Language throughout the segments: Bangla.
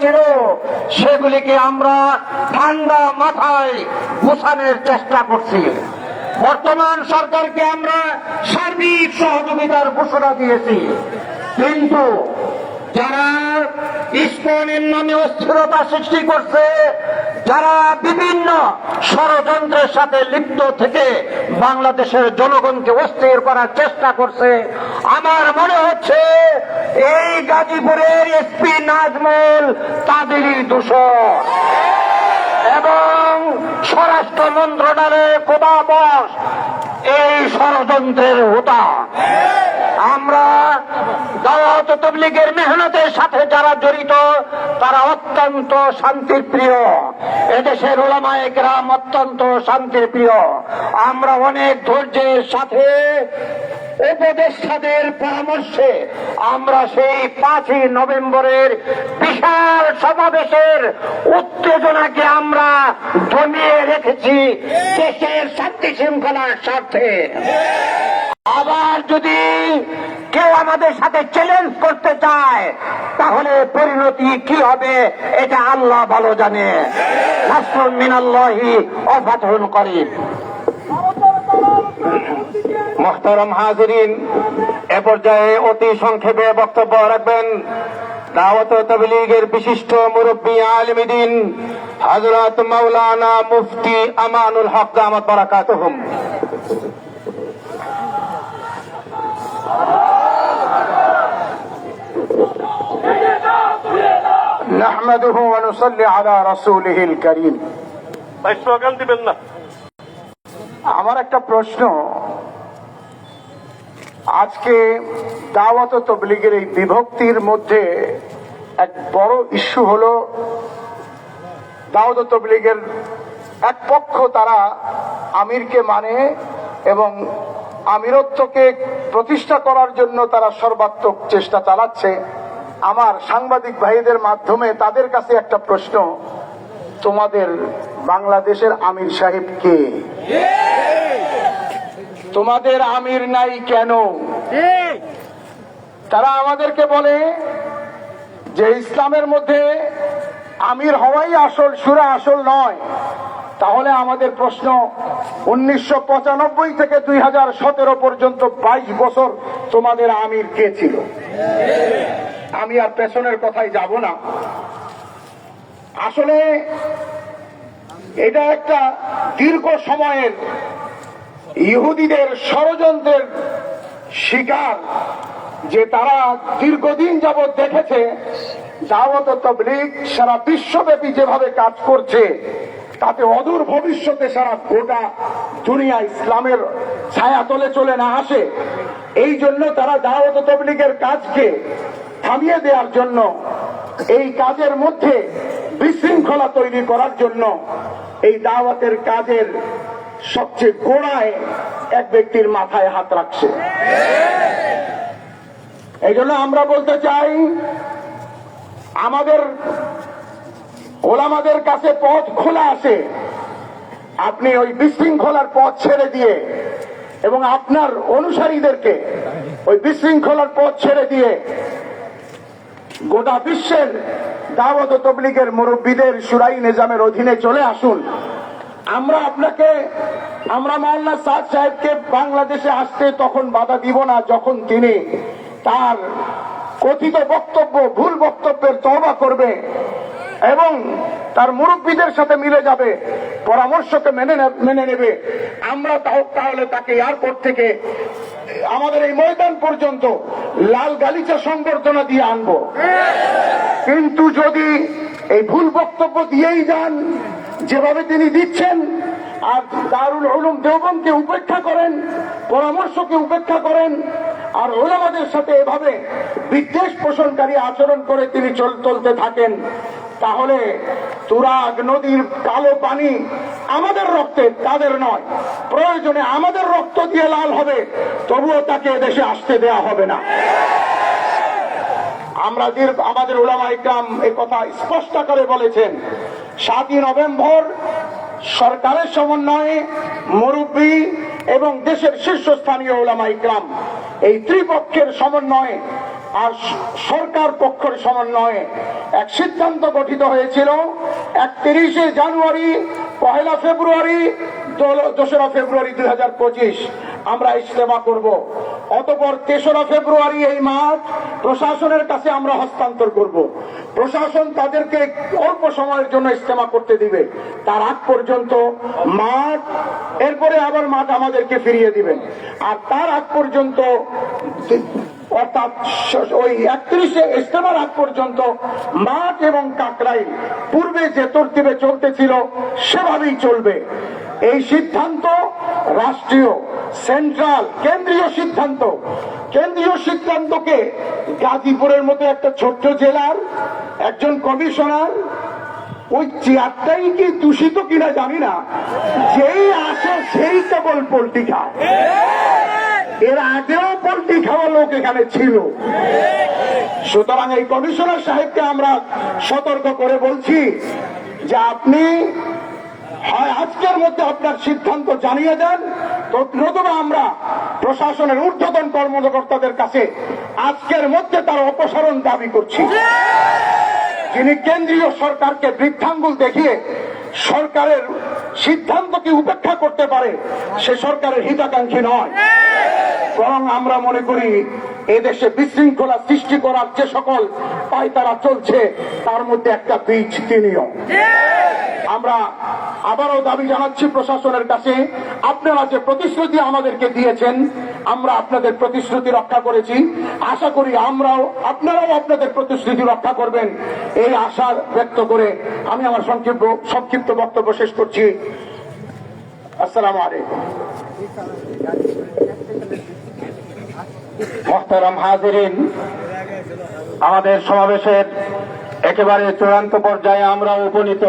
হয়েছিল সেগুলিকে আমরা ঠান্ডা মাথায় গোছানোর চেষ্টা করছি। বর্তমান সরকারকে আমরা সার্বিক সহযোগিতার ঘোষণা দিয়েছি। কিন্তু যারা ইস্কনের নামে অস্থিরতা সৃষ্টি করছে, যারা বিভিন্ন ষড়যন্ত্রের সাথে লিপ্ত থেকে বাংলাদেশের জনগণকে অস্থির করার চেষ্টা করছে, আমার মনে হচ্ছে এই গাজীপুরের এসপি নাজমুল তাদেরই দূষণ এবং স্বরাষ্ট্র মন্ত্রণালয়ে কোদাবস এই ষড়যন্ত্রের হোতা। আমরা দাওয়াত তবলিগের মেহনতের সাথে যারা জড়িত, তারা অত্যন্ত শান্তির প্রিয়। এদেশের ওলামায় গ্রাম অত্যন্ত শান্তির প্রিয়। আমরা অনেক ধৈর্যের সাথে উপদেষ্টাদের পরামর্শে আমরা সেই পাঁচই নভেম্বরের বিশাল সমাবেশের উত্তেজনাকে আমরা দমিয়ে রেখেছি দেশের শান্তি শৃঙ্খলার স্বার্থে। আবার যদি কেউ আমাদের সাথে চ্যালেঞ্জ করতে চায়, তাহলে পরিণতি কি হবে এটা আল্লাহ ভালো জানে। নাসরুন মিনাল্লাহি অফাতহুন করিম। মোহতারাম হাজরিন, এ পর্যায়ে অতি সংক্ষেপে বক্তব্য রাখবেন দাওয়াত তবলীগের বিশিষ্ট মুরব্বী আলমিদিন হজরত মাওলানা মুফতি আমানুল হক দামত বারাকাতুহুম। نحمده ونصلي على رسوله الكريم আমার একটা প্রশ্ন। আজকে দাওয়াত তবলিগের এই বিভক্তির মধ্যে এক বড় ইস্যু হলো দাওয়াত তবলিগের এক পক্ষ তারা আমিরকে মানে এবং আমিরত্বকে প্রতিষ্ঠা করার জন্য তারা সর্বাত্মক চেষ্টা চালাচ্ছে। আমার সাংবাদিক ভাইদের মাধ্যমে তাদের কাছে একটা প্রশ্ন। তোমাদের বাংলাদেশের আমির সাহেব কে? তোমাদের আমির নাই কেন? তারা আমাদেরকে বলে যে ইসলামের মধ্যে আমির হওয়াই আসল, সুরা আসল নয়। তাহলে আমাদের প্রশ্ন, উনিশশো পঁচানব্বই থেকে দুই হাজার সতেরো পর্যন্ত বাইশ বছর তোমাদের আমির কে ছিল? আমি আর পেছনের কথায় যাব না। আসলে এটা একটা দীর্ঘ সময়ের ইহুদিদের ষড়যন্ত্রের শিকার যে তারা দীর্ঘদিন যাবৎ দেখেছে সারা বিশ্বব্যাপী যেভাবে কাজ করছে, তাতে অদূর ভবিষ্যতে সারা গোটা দুনিয়া ইসলামের ছায়া তলে চলে না আসে। এই জন্য তারা দাওয়াত তবলিগের কাজকে থামিয়ে দেওয়ার জন্য, এই কাজের মধ্যে বিশৃঙ্খলা তৈরি করার জন্য এই দাওয়াতের কাজের সবচেয়ে গোড়ায় এক ব্যক্তির মাথায় হাত রাখছে। এই জন্য আমরা বলতে চাই, আমাদের ওলামাদের কাছে পথ খোলা আছে। আপনি ওই বিশৃঙ্খলার পথ ছেড়ে দিয়ে এবং আপনার অনুসারীদেরকে ওই বিশৃঙ্খলার পথ ছেড়ে দিয়ে গোটা বিশ্বের দাওয়াত তবলিগের মুরব্বীদের সুরাই নিজামের অধীনে চলে আসুন। আমরা আপনাকে, আমরা মোহাম্মদ সাদ সাহেবকে বাংলাদেশে আসতে তখন বাধা দিব না, যখন তিনি তার কথিত বক্তব্য, ভুল বক্তব্যের তহবা করবে এবং তার মুরব্বীদের সাথে মিলে যাবে, পরামর্শকে মেনে মেনে নেবে। আমরা তাহলে তাকে এয়ারপোর্ট থেকে আমাদের এই ময়দান পর্যন্ত লাল গালিচা সংবর্ধনা দিয়ে আনব। কিন্তু যদি এই ভুল বক্তব্য দিয়েই যান, যেভাবে তিনি দিচ্ছেন, আর দারুল উলুম দেওবনকে উপেক্ষা করেন, পরামর্শকে উপেক্ষা করেন, আর ওলামাদের সাথে এভাবে বিদ্বেষ পোষণকারী আচরণ করে তিনি চল, চলতে থাকেন, তাহলে তুরাগ নদীর কালো পানি আমাদের রক্তে তাদের নয়। প্রয়োজনে আমাদের রক্ত দিয়ে লাল হবে, তবুও তাকে এদেশে আসতে দেয়া হবে না। আমরা দীর্ঘ, আমাদের ওলামা ইকরাম এই কথা স্পষ্ট করে বলেছেন, সাতই নভেম্বর সরকারের সমন্বয়ে মুরব্বী এবং দেশের শীর্ষস্থানীয় ওলামা ইকরাম এই ত্রিপক্ষের সমন্বয়ে আর সরকার পক্ষের সমন্বয়ে এক সিদ্ধান্ত গঠিত হয়েছিল একত্রিশে জানুয়ারি পহেলা ফেব্রুয়ারি দোসরা ফেব্রুয়ারি দু হাজার পঁচিশ, আমরা ইস্তেমা করব। অতপর তেসরা ফেব্রুয়ারি এই মাঠ প্রশাসনের কাছে আমরা হস্তান্তর করব। প্রশাসন তাদেরকে অল্প সময়ের জন্য ইস্তেমা করতে দিবে। তার আগ পর্যন্ত মাঠ, এরপরে আবার মাঠ আমাদেরকে ফিরিয়ে দিবেন। আর তার আগ পর্যন্ত অর্থাৎ ওই একত্রিশে ইস্তেমার আগ পর্যন্ত মাঠ এবং কাকরাই পূর্বে যে তরতিবে চলতেছিল সেভাবেই চলবে। এই সিদ্ধান্ত রাষ্ট্রীয়, সেন্ট্রাল, কেন্দ্রীয় সিদ্ধান্ত। কেন্দ্রীয় সিদ্ধান্তকে গাজীপুরের মতো একটা ছোট্ট জেলার একজন কমিশনার, ওই চেয়ারটাই কি দূষিত কিনা জানি না, যেই আসে সেই কেবল পোল্ট্রি খায়। এর আগেও পোল্ট্রি খাওয়া লোক এখানে ছিল। সুতরাং এই কমিশনার সাহেবকে আমরা সতর্ক করে বলছি যে আপনি হয় আজকের মধ্যে আপনার সিদ্ধান্ত জানিয়ে দেন নতুবা আমরা প্রশাসনের ঊর্ধ্বতন কর্মকর্তাদের কাছে আজকের মধ্যে তার অপসারণ দাবি করছি। যিনি কেন্দ্রীয় সরকারকে বৃদ্ধাঙ্গুল দেখিয়ে সরকারের সিদ্ধান্তকে উপেক্ষা করতে পারে, সে সরকারের হিতাকাঙ্ক্ষী নয়। বরং আমরা মনে করি এদেশে বিশৃঙ্খলা সৃষ্টি করার যে সকল পায়তারা চলছে তার মধ্যে একটা বীজ তিনিও। আমরা আবারও দাবি জানাচ্ছি প্রশাসনের কাছে আপনারা যে প্রতিশ্রুতি আমাদেরকে দিয়েছেন আমরা আপনাদের প্রতিশ্রুতি রক্ষা করেছি। আশা করি আমরাও আপনারাও আপনাদের প্রতিশ্রুতি রক্ষা করবেন। এই আশা ব্যক্ত করে আমি আমার সংক্ষিপ্ত সংক্ষিপ্ত বক্তব্য শেষ করছি। আসসালামু আলাইকুম। মোহতারাম হাজিরিন, আমাদের সমাবেশের একেবারে চূড়ান্ত পর্যায়ে আমরা উপনীত।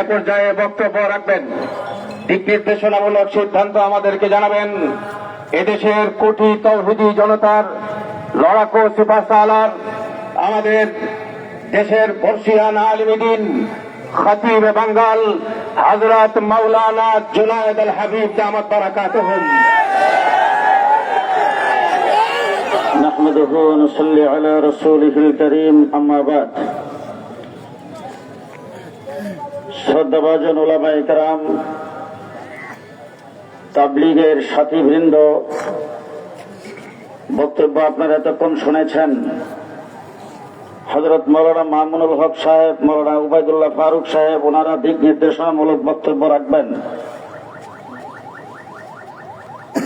এ পর্যায়ে বক্তব্য রাখবেন। দিক নির্দেশনামূলক সিদ্ধান্ত আমাদেরকে জানাবেন। এদেশের কোটি তৌহিদি জনতার লড়াকু সিপাসালার আমাদের দেশের বর্ষিয়ান আলমিদিন খতিব বাঙ্গাল হজরত মাওলানা জুনায়দ আল হাবিব দামত বারাকাতুহুম। نحمده ونصلي على رسوله الكريم أما بعد শ্রদ্ধাভাজন ওলামাই কারাম তাবলিগের সাথীবৃন্দ বক্তব্য আপনারা এতক্ষণ শুনেছেন হজরত মৌলানা মামুনুল হক সাহেব মৌলানা উবায়দুল্লাহ ফারুক সাহেব ওনারা দিক নির্দেশনামূলক বক্তব্য রাখবেন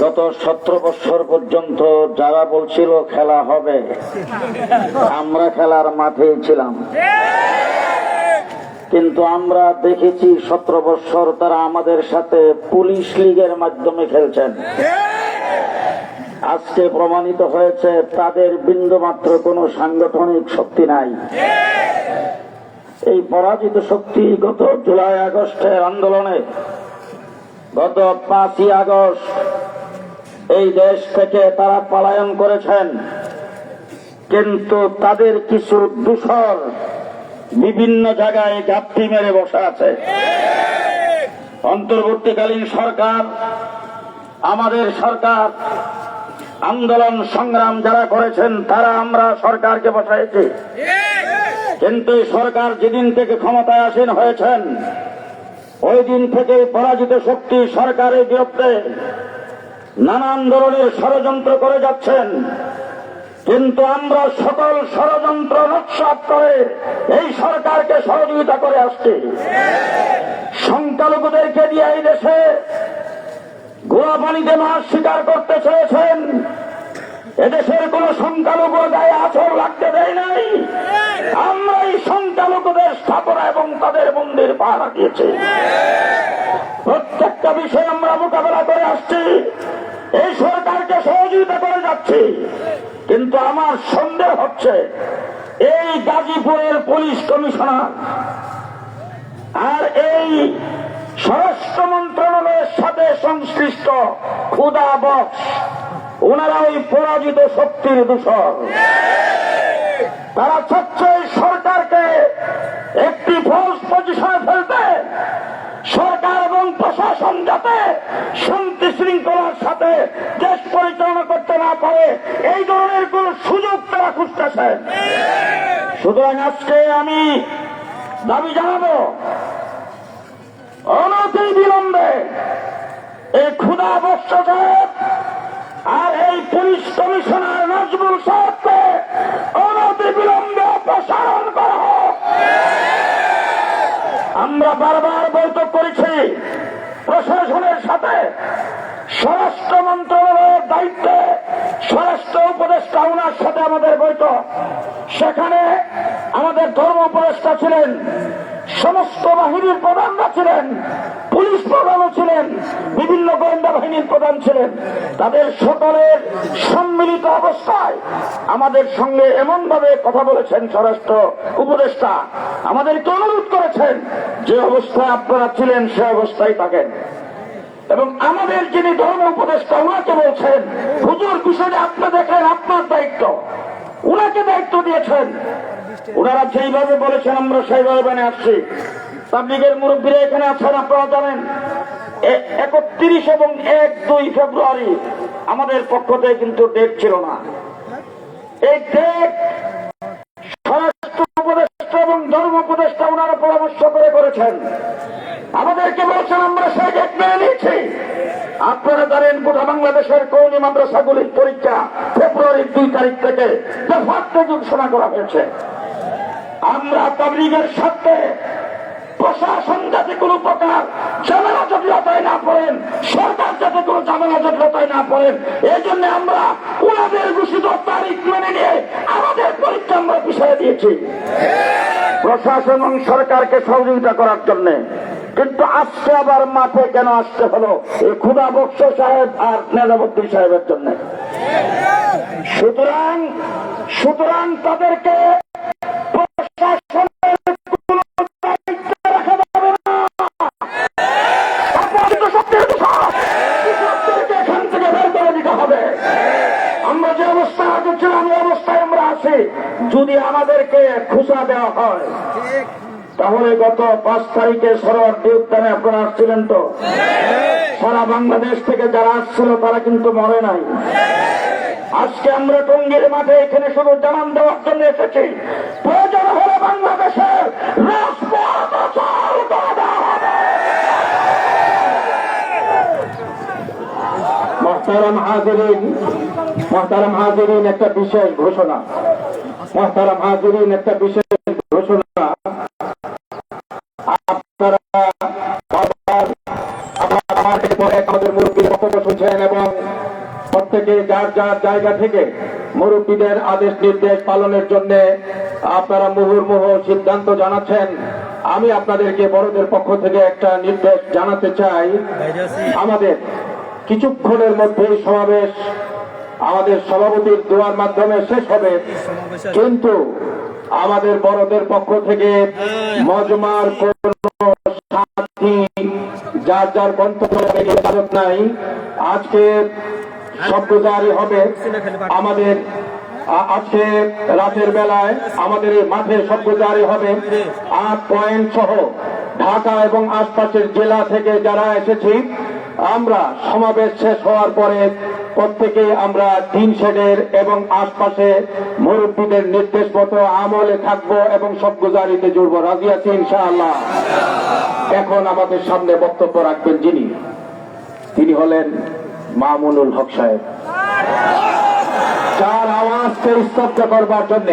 গত সতেরো বছর পর্যন্ত যারা বলছিল খেলা হবে, আমরা খেলার মাঠে ছিলাম। কিন্তু আমরা দেখেছি সতেরো বছর তারা আমাদের সাথে পুলিশ লীগের মাধ্যমে খেলছেন। আজকে প্রমাণিত হয়েছে তাদের বিন্দুমাত্র কোনো সাংগঠনিক শক্তি নাই। এই পরাজিত শক্তি গত জুলাই আগস্টের আন্দোলনে গত পাঁচই আগস্ট এই দেশ থেকে তারা পলায়ন করেছেন। কিন্তু তাদের কিছু দূষর বিভিন্ন জায়গায় ঘাপটি মেরে বসে আছে। অন্তর্বর্তীকালীন সরকার, আমাদের সরকার, আন্দোলন সংগ্রাম যারা করেছেন, তারা আমরা সরকারকে বসাইছি। কিন্তু সরকার যেদিন থেকে ক্ষমতায় আসীন হয়েছেন, ওই দিন থেকে পরাজিত শক্তি সরকারের বিরুদ্ধে নানান ধরনের ষড়যন্ত্র করে যাচ্ছেন। কিন্তু আমরা সকল ষড়যন্ত্র নকশাত করে এই সরকারকে সহযোগিতা করে আসছি। সংখ্যালঘুদেরকে দিয়ে এই দেশে গোয়া পানিতে মাছ শিকার করতে চেয়েছেন। এদেশের কোন সংখ্যালঘু গায়ে আচর লাগতে দেয় নাই। আমরা এই সংখ্যালঘুদের স্থাপনা এবং তাদের মন্দির পাহারা দিয়েছি। প্রত্যেকটা বিষয় আমরা মোকাবেলা করে আসছি। এই সরকারকে সহযোগিতা করে যাচ্ছি। কিন্তু আমার সন্দেহ হচ্ছে, এই গাজীপুরের পুলিশ কমিশনার আর এই স্বরাষ্ট্র মন্ত্রণালয়ের সাথে সংশ্লিষ্ট ক্ষুদা বক্স ওনারা ওই পরাজিত শক্তির দূষণ। তারা চাচ্ছে সরকারকে একটি ফলস পজিশনে ফেলতে। প্রশাসন যাতে শান্তি শৃঙ্খলার সাথে দেশ পরিচালনা করতে না পারে, এই ধরনের কোন সুযোগ তারা খুঁজতেছে। সুতরাং আজকে আমি দাবি জানাব, অনতি বিলম্বে এই ক্ষুদা বর্ষ সাহেব আর এই পুলিশ কমিশনার নজরুল সাহেবকে অনতি বিলম্বে অপসারণ করা হোক। আমরা বারবার বৈঠক করেছি। প্রশাসনের সাথে স্বরাষ্ট্র মন্ত্রণালয়ের দায়িত্বে স্বরাষ্ট্র উপদেষ্টা ওনার সাথে আমাদের বৈঠক। সেখানে আমাদের ধর্ম উপদেষ্টা ছিলেন, সমস্ত বাহিনীর প্রধানরা ছিলেন পুলিশ প্রধানও ছিলেন, বিভিন্ন গোয়েন্দা বাহিনীর প্রধান ছিলেন। তাদের সকলের সম্মিলিত অবস্থায় আমাদের সঙ্গে এমন ভাবে কথা বলেছেন স্বরাষ্ট্র উপদেষ্টা। আমাদেরকে অনুরোধ করেছেন যে অবস্থায় আপনারা ছিলেন, সে অবস্থায় থাকেন। এবং আমাদের যিনি ধর্ম উপদেষ্টা ওনাকে বলছেন, হুজুর, বিষয়টা আপনি দেখেন, আপনার দায়িত্ব। উনাকে দায়িত্ব দিয়েছেন। ওনারা যেইভাবে বলেছেন, আমরা সেইভাবে মেনে আসছি। পাবলিকের মুরব্বীরা এখানে আছেন, আপনারা জানেন। একত্রিশ এবং এক দুই ফেব্রুয়ারি আমাদের পক্ষ থেকে কিন্তু ডেট ছিল না। এই ডেট আমাদেরকে আপনারা বাংলাদেশের পরীক্ষা ফেব্রুয়ারির দুই তারিখ থেকে ঘোষণা করা হয়েছে। আমরা পাবলিকের সাথে প্রশাসন যাতে কোনো প্রকার ঝামেলা জটিলতায় না পড়েন, সরকার যাতে কোনো ঝামেলা জটিলতায় না পড়েন এই জন্য আমরা ওনাদের ঘোষিত তারিখ মেনে নিয়ে আমাদের পরীক্ষা আমরা পিছিয়ে দিয়েছি। প্রশাসন এবং সরকারকে সহযোগিতা করার জন্য। কিন্তু আজকে আবার মাঠে কেন আসতে হলো? এই ক্ষুদা বক্স সাহেব আর নেজাবুদ্দিন সাহেবের জন্য। সুতরাং সুতরাং তাদেরকে তাহলে গত পাঁচ তারিখে সরোয়ার্দী উদ্যানে আপনারা আসছিলেন তো? সারা বাংলাদেশ থেকে যারা আসছিল তারা কিন্তু মরে নাই। আজকে আমরা টঙ্গীর মাঠে এখানে শুধু জানান দেওয়ার জন্য এসেছি। প্রয়োজন হলে বাংলাদেশের মহতারাম হাজিরিন মহতারাম হাজিরিন একটা বিশেষ ঘোষণা। মহতারাম হাজিরিন একটা বিশেষ প্রত্যেকে যার যার জায়গা থেকে মুরব্বীদের আদেশ নির্দেশ পালনের জন্য আপনারা মুহুর্মুহ সিদ্ধান্ত জানাচ্ছেন। আমি আপনাদেরকে বড়দের পক্ষ থেকে একটা নির্দেশ জানাতে চাই। আমাদের কিছুক্ষণের মধ্যেই সমাবেশ আমাদের সভাপতির দোয়ার মাধ্যমে শেষ হবে। কিন্তু আমাদের বড়দের পক্ষ থেকে মজমার সাথী যার যার গন্তব্য নাই। আজকে শব্দজারি হবে। আমাদের আজকে রাতের বেলায় আমাদের এই মাঠে শব্দজারি হবে। আট পয়েন্ট সহ ঢাকা এবং আশপাশের জেলা থেকে যারা এসেছি আমরা সমাবেশ শেষ হওয়ার পরে প্রত্যেকে আমরা তিন শেডের এবং আশপাশে মুরব্বীদের নির্দেশ মতো আমলে থাকব এবং সবগুজারিতে জুড়বো। রাজি আছি ইনশাআল্লাহ। এখন আমাদের সামনে বক্তব্য রাখবেন যিনি। তিনি হলেন মামুনুল হক সাহেব। যার আওয়াজকে স্তব্ধ করবার জন্য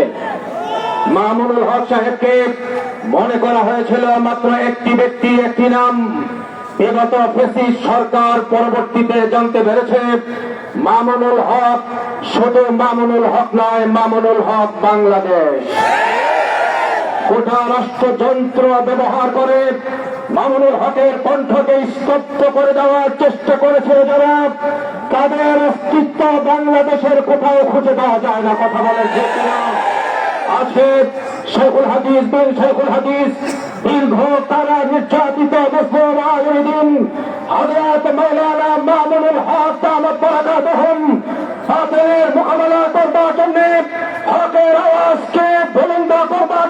মামুনুল হক সাহেবকে মনে করা হয়েছিল মাত্র একটি ব্যক্তি, একটি নাম। বিগত ফেসিস সরকার পরবর্তীতে জানতে পেরেছে মামুনুল হক, শুধু মামুনুল হক নয়, মামুনুল হক বাংলাদেশ। গোটা রাষ্ট্রযন্ত্র ব্যবহার করে মামুনুল হকের কণ্ঠকে স্তব্ধ করে দেওয়ার চেষ্টা করেছে যারা তাদের অস্তিত্ব বাংলাদেশের কোথাও খুঁজে পাওয়া যায় না, কথা বলেন আছে শেখুল হাদিস বিন শেখুল হাদিস। দীর্ঘ তারা নির্যাতিত মুসলিম আয়োদিন হজরত মৌলানা মামুনুল হক বরাকাতহুম তাদের মোকাবেলা করবার জন্য হকের আওয়াজকে বুলন্দ করবার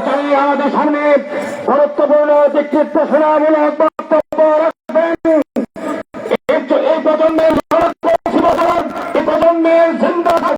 চাই আমাদের সামনে গুরুত্বপূর্ণ একটি শোনামূলক